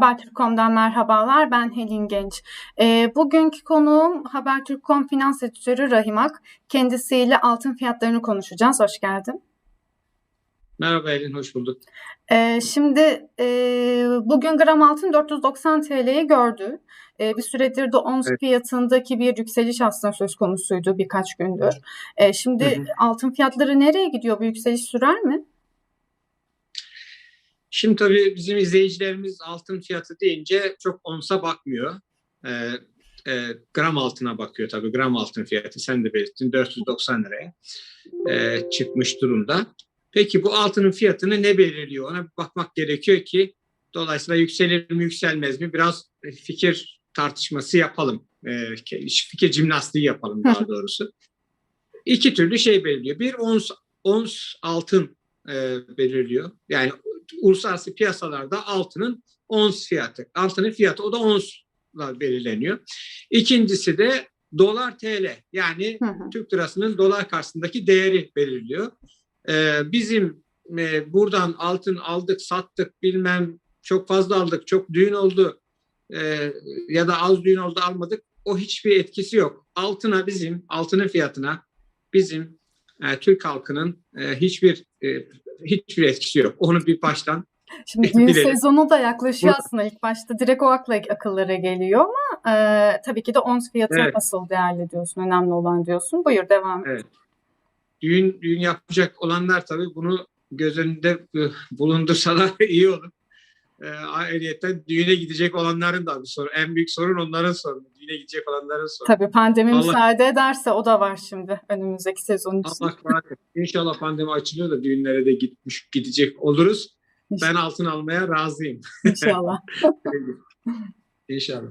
Habertürk.com'dan merhabalar. Ben Helin Genç. E, bugünkü konuğum Habertürk.com Finans Editörü Rahim Ak. Kendisiyle altın fiyatlarını konuşacağız. Hoş geldin. Merhaba Elin, hoş bulduk. E, şimdi e, bugün gram altın 490 TL'yi gördü. E, bir süredir de ons evet. fiyatındaki bir yükseliş aslında söz konusuydu birkaç gündür. E, şimdi hı hı. altın fiyatları nereye gidiyor? Bu yükseliş sürer mi? Şimdi tabii bizim izleyicilerimiz altın fiyatı deyince çok onsa bakmıyor. E, e, gram altına bakıyor tabii gram altın fiyatı sen de belirttin 490 liraya e, çıkmış durumda. Peki bu altının fiyatını ne belirliyor ona bakmak gerekiyor ki dolayısıyla yükselir mi yükselmez mi biraz fikir tartışması yapalım. E, fikir jimnastiği yapalım daha doğrusu. İki türlü şey belirliyor. Bir ons, ons altın e, belirliyor. Yani uluslararası piyasalarda altının ons fiyatı. Altının fiyatı o da onsla belirleniyor. İkincisi de dolar TL yani hı hı. Türk lirasının dolar karşısındaki değeri belirliyor. Ee, bizim e, buradan altın aldık sattık bilmem çok fazla aldık çok düğün oldu e, ya da az düğün oldu almadık o hiçbir etkisi yok. Altına bizim altının fiyatına bizim e, Türk halkının e, hiçbir e, hiçbir etkisi yok. Onu bir baştan Şimdi düğün bilelim. sezonu da yaklaşıyor aslında ilk başta. Direkt o akla akıllara geliyor ama e, tabii ki de ons fiyatı evet. nasıl değerli diyorsun, önemli olan diyorsun. Buyur devam et. Evet. Düğün, düğün yapacak olanlar tabii bunu göz önünde e, bulundursalar iyi olur. E, ayrıyeten düğüne gidecek olanların da bir sorun. En büyük sorun onların sorunu. Düğüne gidecek olanların sorunu. Tabii pandemi Allah, müsaade ederse o da var şimdi önümüzdeki sezon için. Allah. İnşallah pandemi açılıyor da düğünlere de gitmiş gidecek oluruz. İnşallah. Ben altın almaya razıyım. İnşallah. İnşallah.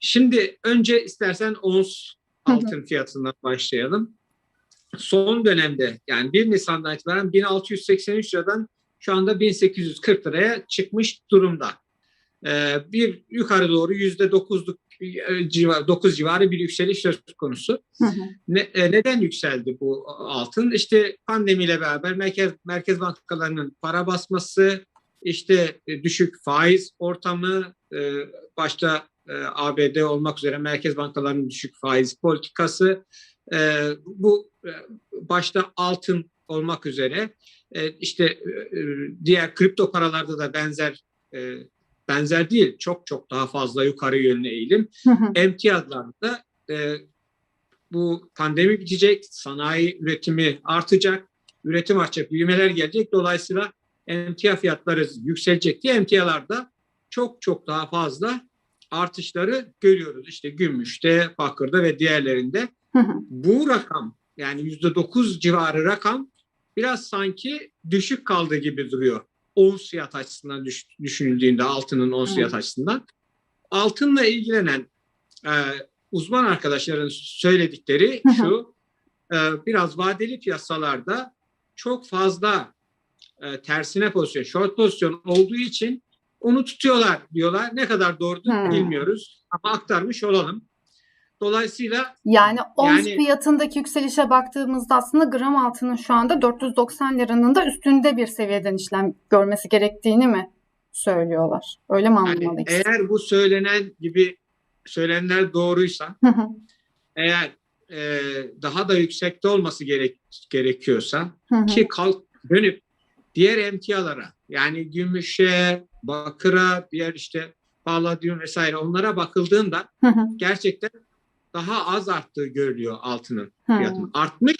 Şimdi önce istersen ons altın fiyatından başlayalım. Son dönemde yani 1 Nisan'dan itibaren 1683 liradan şu anda 1840 liraya çıkmış durumda. Ee, bir yukarı doğru yüzde dokuzluk civar, 9 civarı bir yükseliş söz konusu. Hı hı. Ne, e, neden yükseldi bu altın? İşte pandemiyle beraber merkez merkez bankalarının para basması, işte e, düşük faiz ortamı, e, başta e, ABD olmak üzere merkez bankalarının düşük faiz politikası, e, bu e, başta altın olmak üzere e, işte e, diğer kripto paralarda da benzer e, benzer değil çok çok daha fazla yukarı yönlü eğilim. Emtiyazlarda e, bu pandemi bitecek, sanayi üretimi artacak, üretim artacak, büyümeler gelecek. Dolayısıyla emtia fiyatları yükselecek diye emtialarda çok çok daha fazla artışları görüyoruz. İşte gümüşte, bakırda ve diğerlerinde. Bu rakam yani yüzde dokuz civarı rakam biraz sanki düşük kaldı gibi duruyor. Ons fiyat açısından düş, düşünüldüğünde altının ons fiyat açısından. Altınla ilgilenen e, uzman arkadaşların söyledikleri şu e, biraz vadeli piyasalarda çok fazla e, tersine pozisyon, short pozisyon olduğu için onu tutuyorlar diyorlar. Ne kadar doğru bilmiyoruz ama aktarmış olalım. Dolayısıyla yani ons yani, fiyatındaki yükselişe baktığımızda aslında gram altının şu anda 490 liranın da üstünde bir seviyeden işlem görmesi gerektiğini mi söylüyorlar? Öyle mi anlamalıyız? Yani eğer bu söylenen gibi söylenenler doğruysa eğer e, daha da yüksekte olması gerek, gerekiyorsa ki kalk dönüp diğer emtialara yani gümüşe, bakıra, diğer işte palladium vesaire onlara bakıldığında gerçekten daha az arttığı görülüyor altının fiyatının. Artmış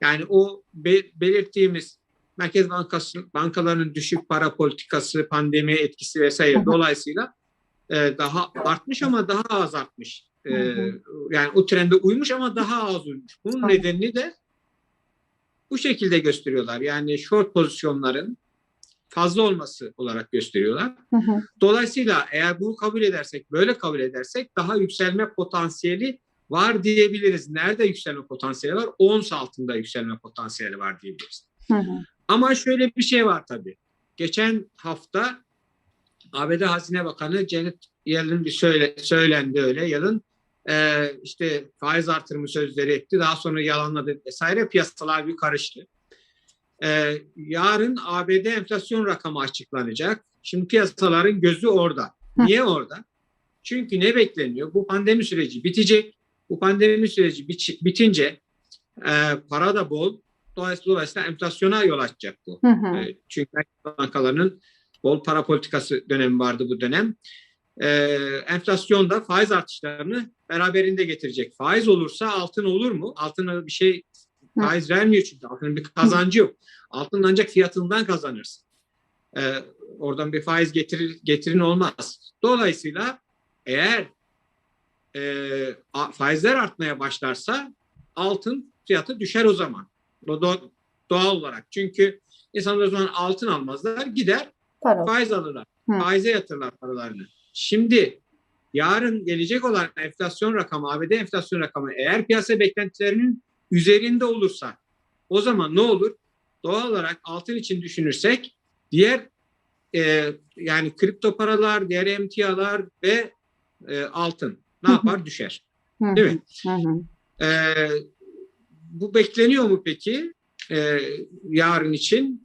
yani o be, belirttiğimiz Merkez Bankası bankalarının düşük para politikası, pandemi etkisi vesaire dolayısıyla e, daha artmış ama daha az artmış. E, yani o trende uymuş ama daha az uymuş. Bunun nedenini de bu şekilde gösteriyorlar. Yani short pozisyonların fazla olması olarak gösteriyorlar. Hı hı. Dolayısıyla eğer bunu kabul edersek, böyle kabul edersek daha yükselme potansiyeli var diyebiliriz. Nerede yükselme potansiyeli var? Ons altında yükselme potansiyeli var diyebiliriz. Hı hı. Ama şöyle bir şey var tabii. Geçen hafta ABD Hazine Bakanı Janet Yellen bir söyle, söylendi öyle. Yellen e, işte faiz artırımı sözleri etti. Daha sonra yalanladı vesaire. Piyasalar bir karıştı. Ee, yarın ABD enflasyon rakamı açıklanacak. Şimdi piyasaların gözü orada. Niye orada? Çünkü ne bekleniyor? Bu pandemi süreci bitecek. Bu pandemi süreci bitince e, para da bol. Dolayısıyla, enflasyona yol açacak bu. Hı hı. E, Çünkü bankalarının bol para politikası dönemi vardı bu dönem. E, enflasyon da faiz artışlarını beraberinde getirecek. Faiz olursa altın olur mu? Altına bir şey. Faiz vermiyor çünkü altının bir kazancı yok. Altının ancak fiyatından kazanırsın. E, oradan bir faiz getirir, getirin olmaz. Dolayısıyla eğer e, faizler artmaya başlarsa altın fiyatı düşer o zaman. Do- do- doğal olarak. Çünkü insanlar o zaman altın almazlar, gider Para. faiz alırlar. Hı. Faize yatırırlar paralarını. Şimdi yarın gelecek olan enflasyon rakamı, ABD enflasyon rakamı eğer piyasa beklentilerinin üzerinde olursa o zaman ne olur? Doğal olarak altın için düşünürsek diğer e, yani kripto paralar, diğer emtialar ve e, altın ne yapar? Düşer. Değil mi? Ee, bu bekleniyor mu peki Ee, yarın için?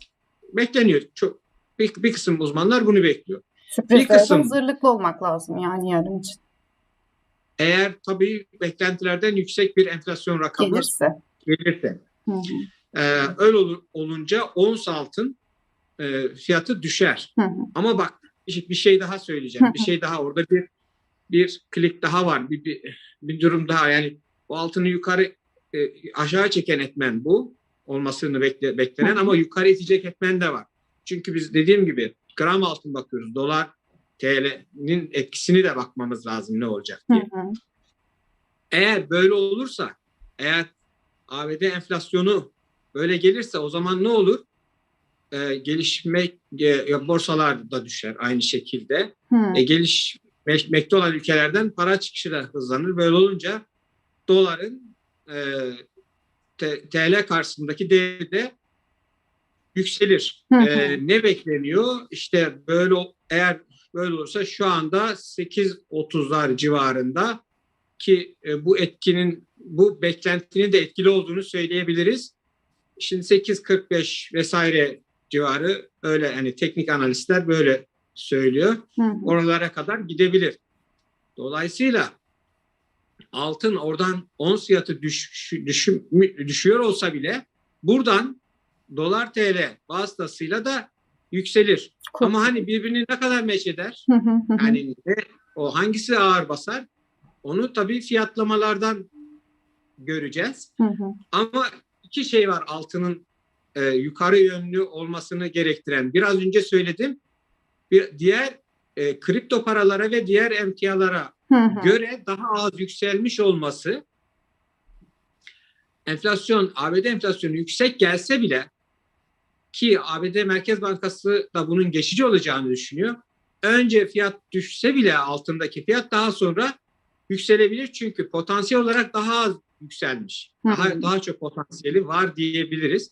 Bekleniyor. Çok bir, bir kısım uzmanlar bunu bekliyor. Sürprizlere de kısım- hazırlıklı olmak lazım yani yarın için. Eğer tabii beklentilerden yüksek bir enflasyon rakamı Gelirse. gelirse. Hı hı. Ee, öyle olur, olunca ons altın e, fiyatı düşer. Hı hı. Ama bak bir, bir şey daha söyleyeceğim. Bir şey daha orada bir bir klik daha var. Bir, bir, bir durum daha yani bu altını yukarı e, aşağı çeken etmen bu olmasını bekle, beklenen Hı hı. ama yukarı itecek etmen de var. Çünkü biz dediğim gibi gram altın bakıyoruz. Dolar TL'nin etkisini de bakmamız lazım ne olacak Hı diye. hı. Eğer böyle olursa, eğer ABD enflasyonu böyle gelirse o zaman ne olur? Ee, gelişmek e, borsalar da düşer aynı şekilde. Hı. E, gelişmekte olan ülkelerden para çıkışı da hızlanır. Böyle olunca doların e, T- TL karşısındaki değeri de yükselir. Hı hı. E, ne bekleniyor? İşte böyle eğer böyle olursa şu anda 8.30'lar civarında ki e, bu etkinin bu beklentinin de etkili olduğunu söyleyebiliriz. Şimdi 8.45 vesaire civarı öyle hani teknik analistler böyle söylüyor. Hı. Oralara kadar gidebilir. Dolayısıyla altın oradan ons fiyatı düş, düş, düşüyor olsa bile buradan dolar TL vasıtasıyla da yükselir. Kur- Ama hani birbirini ne kadar meç eder? Yani ne, o hangisi ağır basar? Onu tabii fiyatlamalardan göreceğiz. Ama iki şey var altının e, yukarı yönlü olmasını gerektiren. Biraz önce söyledim. Bir diğer e, kripto paralara ve diğer emtialara göre daha az yükselmiş olması enflasyon ABD enflasyonu yüksek gelse bile ki ABD Merkez Bankası da bunun geçici olacağını düşünüyor. Önce fiyat düşse bile altındaki fiyat daha sonra yükselebilir çünkü potansiyel olarak daha az yükselmiş. Daha, daha çok potansiyeli var diyebiliriz.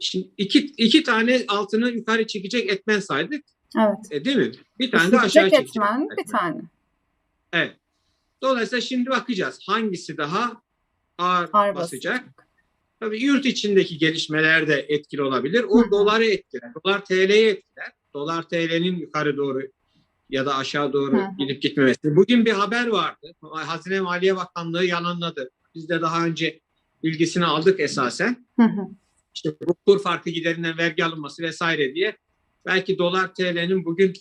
Şimdi iki, iki tane altını yukarı çekecek etmen saydık. Evet. E, değil mi? Bir tane de aşağı çekecek. etmen bir tane. Evet. Dolayısıyla şimdi bakacağız hangisi daha ağır, Ağır basacak. Tabii yurt içindeki gelişmeler de etkili olabilir. O doları etkiler. Dolar TL'yi etkiler. Dolar TL'nin yukarı doğru ya da aşağı doğru Hı gidip gitmemesi. Bugün bir haber vardı. Hazine Maliye Bakanlığı yalanladı. Biz de daha önce bilgisini aldık esasen. Hı hı. İşte bu kur farkı giderinden vergi alınması vesaire diye. Belki dolar TL'nin bugün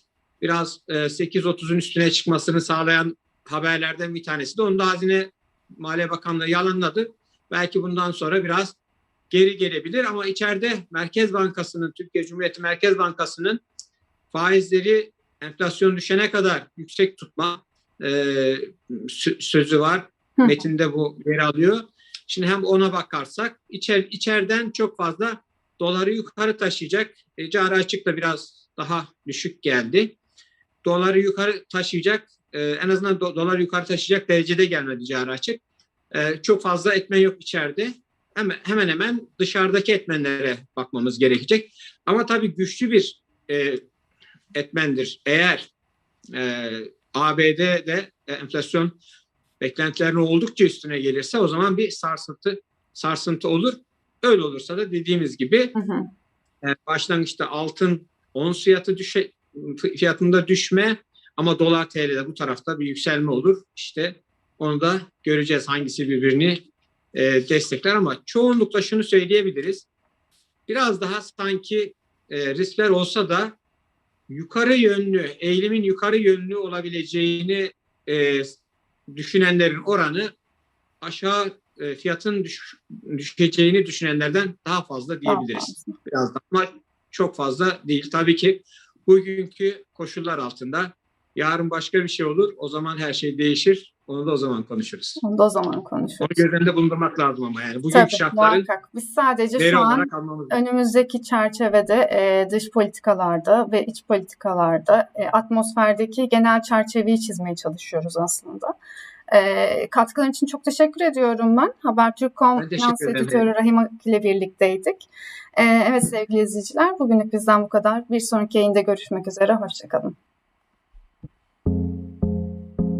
biraz e, 8.30'un üstüne çıkmasını sağlayan haberlerden bir tanesi de onu da Hazine Maliye Bakanlığı yalanladı. Belki bundan sonra biraz geri gelebilir ama içeride Merkez Bankası'nın, Türkiye Cumhuriyeti Merkez Bankası'nın faizleri enflasyon düşene kadar yüksek tutma e, sö- sözü var. Hı. Metinde bu yer alıyor. Şimdi hem ona bakarsak içer, içeriden çok fazla doları yukarı taşıyacak. E, cari açık da biraz daha düşük geldi. Doları yukarı taşıyacak e, en azından do- doları yukarı taşıyacak derecede gelmedi cari açık. E, çok fazla etmen yok içeride. Hemen hemen, hemen dışarıdaki etmenlere bakmamız gerekecek. Ama tabii güçlü bir e, etmendir. Eğer e, ABD'de e, enflasyon beklentilerin oldukça üstüne gelirse o zaman bir sarsıntı sarsıntı olur. Öyle olursa da dediğimiz gibi Hı hı. Yani başlangıçta altın ons fiyatı düşe, fiyatında düşme ama dolar TL'de bu tarafta bir yükselme olur. İşte onu da göreceğiz hangisi birbirini e, destekler ama çoğunlukla şunu söyleyebiliriz. Biraz daha sanki e, riskler olsa da yukarı yönlü, eğilimin yukarı yönlü olabileceğini e, düşünenlerin oranı aşağı e, fiyatın düş, düşeceğini düşünenlerden daha fazla diyebiliriz. Biraz daha ama çok fazla değil. Tabii ki bugünkü koşullar altında yarın başka bir şey olur. O zaman her şey değişir. Onu da o zaman konuşuruz. Onu da o zaman Onu konuşuruz. göz önünde bulundurmak lazım ama yani bugünkü Tabii şartların muhakkak. Biz sadece şu an önümüzdeki çerçevede e, dış politikalarda ve iç politikalarda e, atmosferdeki genel çerçeveyi çizmeye çalışıyoruz aslında. E, katkıların için çok teşekkür ediyorum ben. Habertürk.com Finans. Editörü Rahim Ak ile birlikteydik. E, evet sevgili izleyiciler bugünlük bizden bu kadar. Bir sonraki yayında görüşmek üzere. Hoşçakalın.